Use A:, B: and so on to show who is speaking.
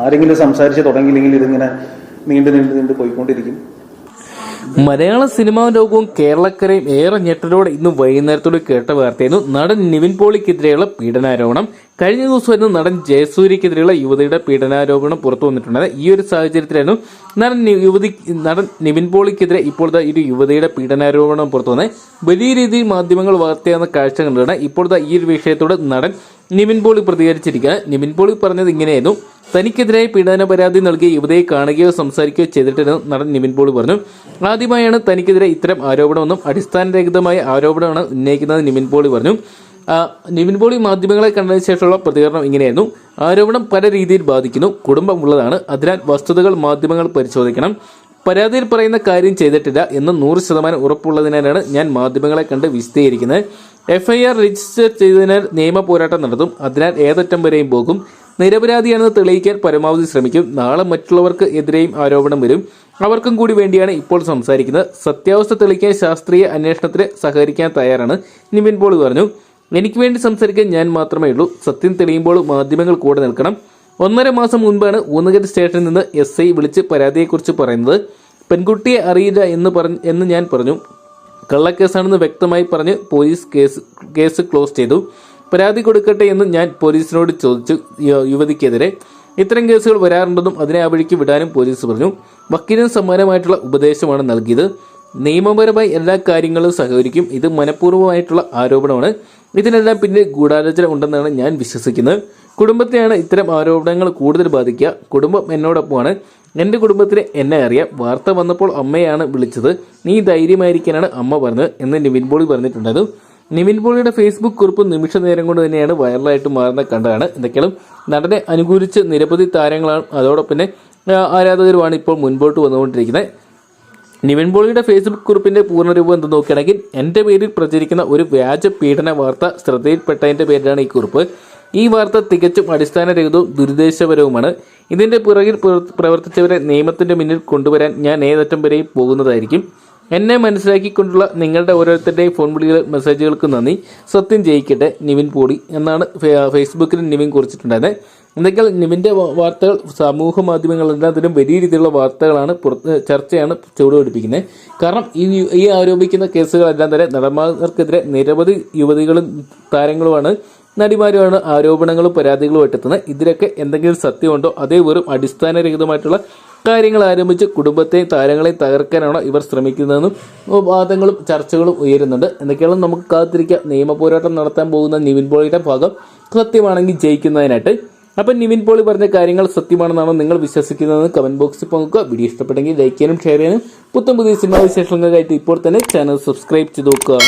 A: ആരെങ്കിലും സംസാരിച്ച് തുടങ്ങിയില്ലെങ്കിൽ ഇതിങ്ങനെ നീണ്ടു നീണ്ടു നീണ്ടു പോയിക്കൊണ്ടിരിക്കും.
B: മലയാള സിനിമാ ലോകവും കേരളക്കരയും ഏറെ ഞെട്ടലോടെ ഇന്ന് വൈകുന്നേരത്തോടെ കേട്ട വാർത്തയായിരുന്നു. നടൻ നിവിൻ പോളിക്കെതിരെയുള്ള പീഡനാരോപണം. കഴിഞ്ഞ ദിവസമായിരുന്നു നടൻ ജയസൂര്യക്കെതിരെയുള്ള യുവതിയുടെ പീഡനാരോപണം പുറത്തു വന്നിട്ടുണ്ട് ഈ ഒരു സാഹചര്യത്തിലായിരുന്നു നടൻ യുവതി നടൻ നിവിൻ പോളിക്കെതിരെ ഇപ്പോഴത്തെ ഒരു യുവതിയുടെ പീഡനാരോപണം പുറത്തു വന്നത്. വലിയ രീതിയിൽ മാധ്യമങ്ങൾ വാർത്തയാകുന്ന കാഴ്ച കണ്ടതാണ് ഇപ്പോഴത്തെ ഈ ഒരു വിഷയത്തോട് നടൻ നിവിൻ പോളി പ്രതികരിച്ചിരിക്കുക നിവിൻ പോളി പറഞ്ഞത് ഇങ്ങനെയായിരുന്നു. തനിക്കെതിരായി പീഡന പരാതി നൽകിയ യുവതിയെ കാണുകയോ സംസാരിക്കുകയോ ചെയ്തിട്ടില്ലെന്ന് നടൻ നിവിൻ പോളി പറഞ്ഞു. ആദ്യമായാണ് തനിക്കെതിരെ ഇത്തരം ആരോപണമെന്നും അടിസ്ഥാനരഹിതമായ ആരോപണമാണ് ഉന്നയിക്കുന്നത് നിവിൻ പോളി പറഞ്ഞു. നിവിൻ പോളി മാധ്യമങ്ങളെ കണ്ടതിന് ശേഷമുള്ള പ്രതികരണം ഇങ്ങനെയായിരുന്നു. ആരോപണം പല രീതിയിൽ ബാധിക്കുന്നു. കുടുംബം ഉള്ളതാണ്. അതിനാൽ വസ്തുതകൾ മാധ്യമങ്ങൾ പരിശോധിക്കണം. പരാതിയിൽ പറയുന്ന കാര്യം ചെയ്തിട്ടില്ല എന്ന് നൂറ് ശതമാനം ഉറപ്പുള്ളതിനാലാണ് ഞാൻ മാധ്യമങ്ങളെ കണ്ട് വിശദീകരിക്കുന്നത്. എഫ്ഐആർ രജിസ്റ്റർ ചെയ്തതിനാൽ നിയമ പോരാട്ടം നടത്തും. അതിനാൽ ഏതറ്റം വരെയും പോകും. നിരപരാധിയാണെന്ന് തെളിയിക്കാൻ പരമാവധി ശ്രമിക്കും. നാളെ മറ്റുള്ളവർക്ക് എതിരെയും ആരോപണം വരും. അവർക്കും കൂടി വേണ്ടിയാണ് ഇപ്പോൾ സംസാരിക്കുന്നത്. സത്യാവസ്ഥ തെളിയിക്കാൻ ശാസ്ത്രീയ അന്വേഷണത്തിന് സഹകരിക്കാൻ തയ്യാറാണ് നിവിൻ പോൾ പറഞ്ഞു. എനിക്ക് വേണ്ടി സംസാരിക്കാൻ ഞാൻ മാത്രമേ ഉള്ളൂ. സത്യം തെളിയുമ്പോൾ മാധ്യമങ്ങൾ കൂടെ നിൽക്കണം. ഒന്നര മാസം മുൻപാണ് ഊന്നുകരി സ്റ്റേഷനിൽ നിന്ന് എസ് ഐ വിളിച്ച് പരാതിയെക്കുറിച്ച് പറയുന്നത്. പെൺകുട്ടിയെ അറിയില്ല എന്ന് പറഞ്ഞ് എന്ന് ഞാൻ പറഞ്ഞു. കള്ളക്കേസാണെന്ന് വ്യക്തമായി പറഞ്ഞ് പോലീസ് കേസ് കേസ് ക്ലോസ് ചെയ്തു. പരാതി കൊടുക്കട്ടെ എന്ന് ഞാൻ പോലീസിനോട് ചോദിച്ചു യുവതിക്കെതിരെ. ഇത്തരം കേസുകൾ വരാറുണ്ടെന്നും അതിനെ ആ വഴിക്ക് വിടാനും പോലീസ് പറഞ്ഞു. വക്കീലിന് സമാനമായിട്ടുള്ള ഉപദേശമാണ് നൽകിയത്. നിയമപരമായി എല്ലാ കാര്യങ്ങളും സഹകരിക്കും. ഇത് മനഃപൂർവമായിട്ടുള്ള ആരോപണമാണ്. ഇതിനെല്ലാം പിന്നിൽ ഗൂഢാലോചന ഉണ്ടെന്നാണ് ഞാൻ വിശ്വസിക്കുന്നത്. കുടുംബത്തെയാണ് ഇത്തരം ആരോപണങ്ങൾ കൂടുതൽ ബാധിക്കുക. കുടുംബം എന്നോടൊപ്പമാണ്. എന്റെ കുടുംബത്തിന് എന്നെ അറിയാം. വാർത്ത വന്നപ്പോൾ അമ്മയാണ് വിളിച്ചത്. നീ ധൈര്യമായിരിക്കാനാണ് അമ്മ പറഞ്ഞത് എന്ന് നിവിൻ പോളി പറഞ്ഞിട്ടുണ്ടായിരുന്നു. നിവിൻ പോളിയുടെ ഫേസ്ബുക്ക് കുറിപ്പ് നിമിഷ നേരം കൊണ്ട് തന്നെയാണ് വൈറലായിട്ട് മാറുന്ന കണ്ടതാണ്. എന്തൊക്കെയാണ് നടനെ അനുകൂലിച്ച് നിരവധി താരങ്ങളാണ്. അതോടൊപ്പം തന്നെ ആരാധകരുമാണ് ഇപ്പോൾ മുൻപോട്ട് വന്നുകൊണ്ടിരിക്കുന്നത്. നിവിൻ പോളിയുടെ ഫേസ്ബുക്ക് കുറിപ്പിന്റെ പൂർണരൂപം എന്ത് നോക്കുകയാണെങ്കിൽ എന്റെ പേരിൽ പ്രചരിക്കുന്ന ഒരു വ്യാജ പീഡന വാർത്ത ശ്രദ്ധയിൽപ്പെട്ടതിന്റെ പേരിലാണ് ഈ കുറിപ്പ്. ഈ വാർത്ത തികച്ചും അടിസ്ഥാനരഹിതവും ദുരുദ്ദേശപരവുമാണ്. ഇതിന്റെ പിറകിൽ പ്രവർത്തിച്ചവരെ നിയമത്തിന്റെ മുന്നിൽ കൊണ്ടുവരാൻ ഞാൻ ഏതറ്റം വരെയും പോകുന്നതായിരിക്കും. എന്നെ മനസ്സിലാക്കിക്കൊണ്ടുള്ള നിങ്ങളുടെ ഓരോരുത്തരുടെയും ഫോൺ വിളികൾ മെസ്സേജുകൾക്ക് നന്ദി. സത്യം ജയിക്കട്ടെ നിവിൻ പോടി എന്നാണ് ഫേസ്ബുക്കിൽ നിവിൻ കുറിച്ചിട്ടുണ്ടായിരുന്നത് എന്തെങ്കിലും നിവിന്റെ വാർത്തകൾ സമൂഹ മാധ്യമങ്ങൾ എല്ലാത്തിലും വലിയ രീതിയിലുള്ള വാർത്തകളാണ് പുറത്ത് ചർച്ചയാണ് ചുവടുപിടിപ്പിക്കുന്നത് കാരണം ഈ ഈ ആരോപിക്കുന്ന കേസുകളെല്ലാം തന്നെ നടന്മാർക്കെതിരെ നിരവധി യുവതികളും താരങ്ങളുമാണ് നടിമാരുമാണ് ആരോപണങ്ങളും പരാതികളും എത്തുന്നത് ഇതിലൊക്കെ എന്തെങ്കിലും സത്യമുണ്ടോ? അതേ വെറും അടിസ്ഥാനരഹിതമായിട്ടുള്ള കാര്യങ്ങൾ ആരംഭിച്ച് കുടുംബത്തെയും താരങ്ങളെയും തകർക്കാനാണോ ഇവർ ശ്രമിക്കുന്നതെന്നും വാദങ്ങളും ചർച്ചകളും ഉയരുന്നുണ്ട്. എന്തൊക്കെയാണ് നമുക്ക് കാത്തിരിക്കാം. നിയമ പോരാട്ടം നടത്താൻ പോകുന്ന നിവിൻ പോളിയുടെ ഭാഗം സത്യമാണെങ്കിൽ ജയിക്കുന്നതിനായിട്ട്. അപ്പം നിവിൻ പോളി പറഞ്ഞ കാര്യങ്ങൾ സത്യമാണെന്നാണോ നിങ്ങൾ വിശ്വസിക്കുന്നതെന്ന് കമന്റ് ബോക്സിൽ പങ്കുക വീഡിയോ ഇഷ്ടപ്പെട്ടെങ്കിൽ ലൈക്ക് ചെയ്യാനും ഷെയർ ചെയ്യാനും. പുത്തൻ പുതിയ സിനിമാ വിശേഷങ്ങൾക്കായിട്ട് ഇപ്പോൾ തന്നെ ചാനൽ സബ്സ്ക്രൈബ് ചെയ്ത് നോക്കുക.